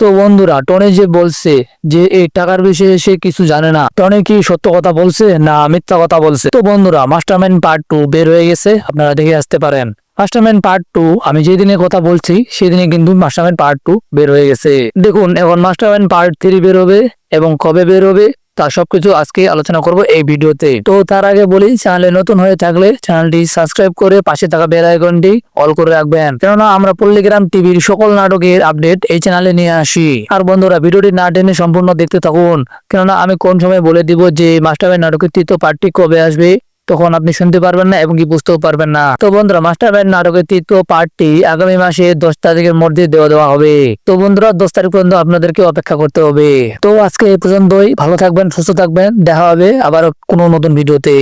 তো বন্ধুরা, টনে যে বলছে যে এই টাকার বিষয়ে সে কিছু জানে না। টনে কি সত্য কথা বলছে না মিথ্যা কথা বলছে? তো বন্ধুরা মাস্টারম্যান্ড পার্ট টু বের হয়ে গেছে, আপনারা দেখে আসতে পারেন। মাস্টারম্যান পার্ট টু, আমি যেদিনে কথা বলছি, সেদিনে কিন্তু মাস্টারম্যান পার্ট টু বের হয়ে গেছে। দেখুন, এখন মাস্টারম্যান পার্ট থ্রি বের হবে এবং কবে বের হবে? তা সবকিছু আজকে আলোচনা করব এই ভিডিওতে। তো তার আগে বলি, চ্যানেলে নতুন হয়ে থাকলে চ্যানেলটি সাবস্ক্রাইব করে পাশে থাকা বেল আইকনটি অল করে রাখবেন। কেননা আমরা পল্লিগ্রাম টিভির সকল নাটকের আপডেট এই চ্যানেলে নিয়ে আসি। আর বন্ধুরা, ভিডিওটি না টেনে সম্পূর্ণ দেখতে থাকুন। কেননা আমি কোন সময় বলে দিব যে মাস্টারের নাটকের তৃতীয় পার্টটি কবে আসবে তখন আপনি শুনতে পারবেন না এবং কি বুঝতেও পারবেন না। তো বন্ধুরা, মাস্টার মাইন্ড নাটকের তৃতীয় পার্টটি আগামী মাসে দশ তারিখের মধ্যে দেওয়া দেওয়া হবে। তো বন্ধুরা, দশ তারিখ পর্যন্ত আপনাদেরকে অপেক্ষা করতে হবে। তো আজকে এই পর্যন্তই। ভালো থাকবেন, সুস্থ থাকবেন। দেখা হবে আবার কোনো নতুন ভিডিওতে।